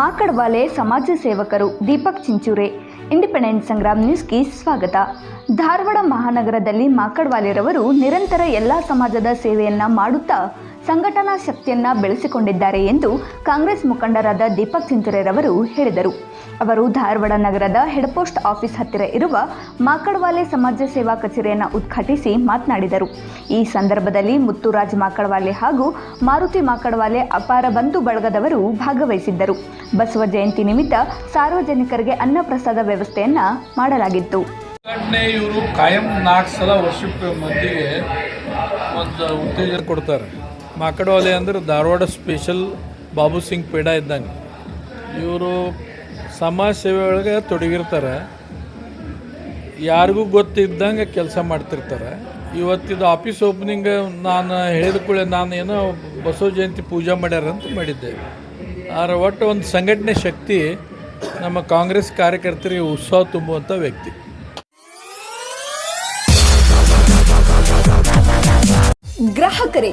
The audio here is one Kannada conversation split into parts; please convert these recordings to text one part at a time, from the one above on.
ಮಾಕಡವಾಲೆ ಸಮಾಜ ಸೇವಕರು ದೀಪಕ್ ಚಿಂಚೂರೆ. ಇಂಡಿಪೆಂಡೆಂಟ್ ಸಂಗ್ರಾಮ್ ನ್ಯೂಸ್ಗೆ ಸ್ವಾಗತ. ಧಾರವಾಡ ಮಹಾನಗರದಲ್ಲಿ ಮಾಕಡ್ವಾಲೆರವರು ನಿರಂತರ ಎಲ್ಲ ಸಮಾಜದ ಸೇವೆಯನ್ನ ಮಾಡುತ್ತಾ ಸಂಘಟನಾ ಶಕ್ತಿಯನ್ನ ಬೆಳೆಸಿಕೊಂಡಿದ್ದಾರೆ ಎಂದು ಕಾಂಗ್ರೆಸ್ ಮುಖಂಡರಾದ ದೀಪಕ್ ಚಿಂಚರೇರವರು ಹೇಳಿದರು. ಅವರು ಧಾರವಾಡ ನಗರದ ಹೆಡ್ ಪೋಸ್ಟ್ ಆಫೀಸ್ ಹತ್ತಿರ ಇರುವ ಮಾಕಡ್ವಾಲೆ ಸಮಾಜ ಸೇವಾ ಕಚೇರಿಯನ್ನು ಉದ್ಘಾಟಿಸಿ ಮಾತನಾಡಿದರು. ಈ ಸಂದರ್ಭದಲ್ಲಿ ಮುತ್ತುರಾಜ್ ಮಾಕಡ್ವಾಲೆ ಹಾಗೂ ಮಾರುತಿ ಮಾಕಡ್ವಾಲೆ ಅಪಾರ ಬಂಧು ಬಳಗದವರು ಭಾಗವಹಿಸಿದ್ದರು. ಬಸವ ಜಯಂತಿ ನಿಮಿತ್ತ ಸಾರ್ವಜನಿಕರಿಗೆ ಅನ್ನಪ್ರಸಾದ ವ್ಯವಸ್ಥೆಯನ್ನ ಮಾಡಲಾಗಿತ್ತು. ಇವರು ಕಾಯಂ ನಾಲ್ಕು ಸಲ ವರ್ಷಕ್ಕೆ ಮಂದಿಗೆ ಒಂದು ಉತ್ತೇಜನ ಕೊಡ್ತಾರೆ. ಮಾಕಡವಾಲೆ ಅಂದ್ರೆ ಧಾರವಾಡ ಸ್ಪೆಷಲ್ ಬಾಬು ಸಿಂಗ್ ಪೇಡ ಇದ್ದಂಗೆ. ಇವರು ಸಮಾಜ ಸೇವೆ ಒಳಗೆ ತೊಡಗಿರ್ತಾರೆ. ಯಾರಿಗೂ ಗೊತ್ತಿದ್ದಂಗೆ ಕೆಲಸ ಮಾಡ್ತಿರ್ತಾರೆ. ಇವತ್ತಿದು ಆಫೀಸ್ ಓಪನಿಂಗ್ ನಾನು ಹೇಳಿದ ಕೂಡ ನಾನು ಏನೋ ಬಸವ ಜಯಂತಿ ಪೂಜೆ ಮಾಡ್ಯಾರ ಅಂತ ಮಾಡಿದ್ದೆ. ಆದರೆ ಒಟ್ಟು ಒಂದು ಸಂಘಟನೆ ಶಕ್ತಿ ನಮ್ಮ ಕಾಂಗ್ರೆಸ್ ಕಾರ್ಯಕರ್ತರಿಗೆ ಉತ್ಸಾಹ ತುಂಬುವಂಥ ವ್ಯಕ್ತಿ. ಗ್ರಾಹಕರೇ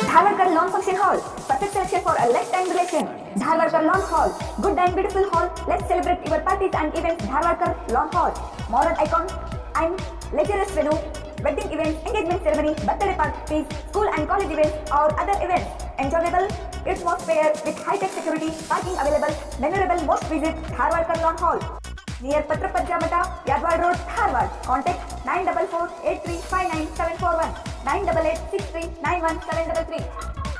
Dharwarkar Lawn Function Hall. Perfect selection for a lifetime relation. Dharwarkar Lawn Hall. Good and beautiful hall. Let's celebrate your parties and events. Dharwarkar Lawn Hall. Modern icon and luxurious venue. Wedding events, engagement ceremony, birthday parties, school and college events or other events. Enjoyable atmosphere with high-tech security, parking available, memorable most visit Dharwarkar Lawn Hall. Near Patrapajja Mata, Yadwad Road, Dharwad. Contact 944 8359 741 988 63 91 733.